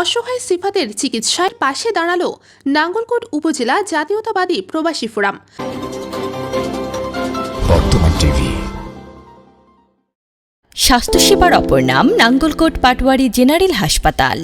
অসহায় সিফাতের চিকিৎসায় পাশে দাঁড়াল নাঙ্গলকোট উপজেলা জাতীয়তাবাদী প্রবাসী ফোরাম। বর্তমান টিভি। স্বাস্থ্যসেবার অপর নাম নাঙ্গলকোট পাটওয়ারি জেনারেল হাসপাতাল।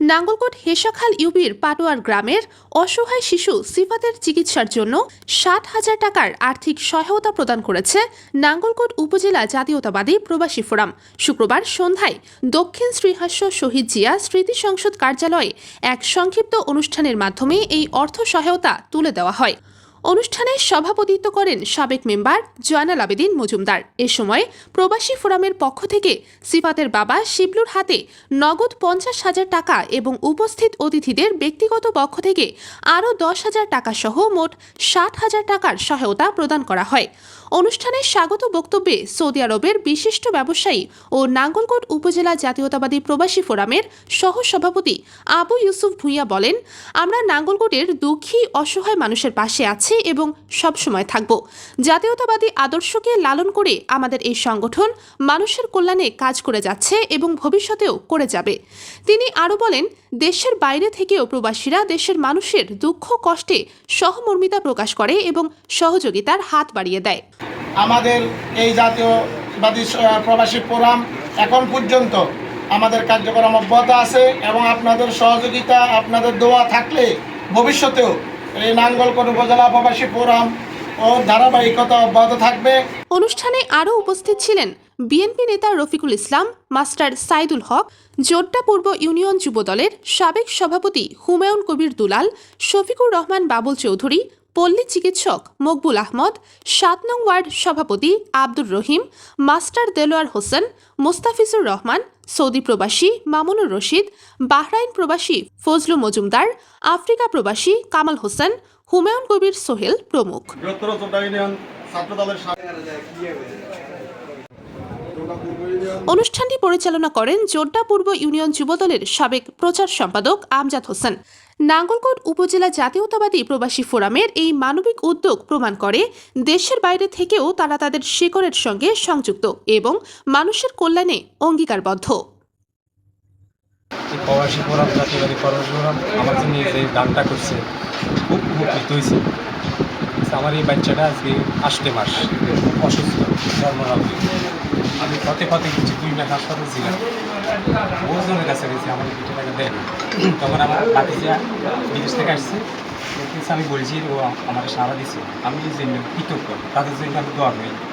নাঙ্গলকোট হেসাখাল ইউবির পাটোয়ার গ্রামের অসহায় শিশু সিফাতের চিকিৎসার জন্য ষাট হাজার টাকার আর্থিক সহায়তা প্রদান করেছে নাঙ্গলকোট উপজেলা জাতীয়তাবাদী প্রবাসী ফোরাম। শুক্রবার সন্ধ্যায় দক্ষিণ শ্রীহাস্য শহীদ জিয়া স্মৃতি সংসদ কার্যালয়ে এক সংক্ষিপ্ত অনুষ্ঠানের মাধ্যমে এই অর্থ সহায়তা তুলে দেওয়া হয়। অনুষ্ঠানে সভাপতিত্ব করেন সাবেক মেম্বার জয়নাল আবেদিন মজুমদার। এ সময় প্রবাসী ফোরামের পক্ষ থেকে সিফাতের বাবা শিবলুর হাতে নগদ পঞ্চাশ হাজার টাকা এবং উপস্থিত অতিথিদের ব্যক্তিগত পক্ষ থেকে আরও দশ হাজার টাকা সহ মোট ষাট হাজার টাকার সহায়তা প্রদান করা হয়। অনুষ্ঠানে স্বাগত বক্তব্যে সৌদি আরবের বিশিষ্ট ব্যবসায়ী ও নাঙ্গলকোট উপজেলা জাতীয়তাবাদী প্রবাসী ফোরামের সহ সভাপতি আবু ইউসুফ ভূঁইয়া বলেন, আমরা নাঙ্গলকোটের দুঃখী, অসহায় মানুষের পাশে আছি। এবং সবসময় থাকব। জাতীয়তাবাদী আদর্শকে লালন করে আমাদের এই সংগঠন মানুষের কল্যাণে কাজ করে যাচ্ছে এবং ভবিষ্যতেও করে যাবে। তিনি আরও বলেন, দেশের বাইরে থেকেও প্রবাসীরা দেশের মানুষের দুঃখ, কষ্টে সহমর্মিতা প্রকাশ করে এবং সহযোগিতার হাত বাড়িয়ে দেয়। আমাদের এই জাতীয়বাদী প্রবাসী ফোরাম এখন পর্যন্ত আমাদের কার্যক্রম অব্যাহত আছে এবং আপনাদের সহযোগিতা, আপনাদের দোয়া থাকলে ভবিষ্যতেও নাঙ্গলকোট উপজেলা ফোরাম ও ধারাবাহিকতা অব্যাহত থাকবে। অনুষ্ঠানে আরও উপস্থিত ছিলেন বিএনপি নেতা রফিকুল ইসলাম, মাস্টার সাইদুল হক জোড্ডা পূর্ব ইউনিয়ন যুবদলের সাবেক সভাপতি হুমায়ুন কবির দুলাল, শফিকুর রহমান বাবুল চৌধুরী পল্লী চিকিৎসক মকবুল আহমদ, সাত নং ওয়ার্ড সভাপতি আব্দুর রহিম, মাস্টার দেলোয়ার হোসেন, মোস্তাফিজুর রহমান, সৌদি প্রবাসী মামুনুর রশিদ, বাহরাইন প্রবাসী ফজলু মজুমদার, আফ্রিকা প্রবাসী কামাল হোসেন, হুমায়ুন কবির সোহেল প্রমুখ। অনুষ্ঠানটি পরিচালনা করেন জোড্ডা পূর্ব ইউনিয়ন যুবদলের সাবেক প্রচার সম্পাদক আমজাদ হোসেন। নাঙ্গলকোট উপজেলা জাতীয়তাবাদী প্রবাসী ফোরামের এই মানবিক উদ্যোগ প্রমাণ করে দেশের বাইরে থেকেও তারা তাদের শিকড়ের সঙ্গে সংযুক্ত এবং মানুষের কল্যাণে অঙ্গীকারবদ্ধ। প্রবাসী ফোরাম, জাতীয়বাদী ফোরাম আমার জন্য যে করছে, খুব উপকৃত হয়েছে। আমার এই বাচ্চাটা আজকে আষ্টে মাস অসুস্থ জন্মরাজ্য আমি পথে পথে গেছি, দুই মাস হাসপাতাল ছিলাম। বহুজনের কাছে গেছি, আমার দুটো টাকা দেন। তখন আমার ভাতিজা বিদেশ থেকে আসছে। আমি বলছি, ও আমার সারা দিছে। আমি যে কৃতজ্ঞ। তাদের জন্য আমি দোয়া করি।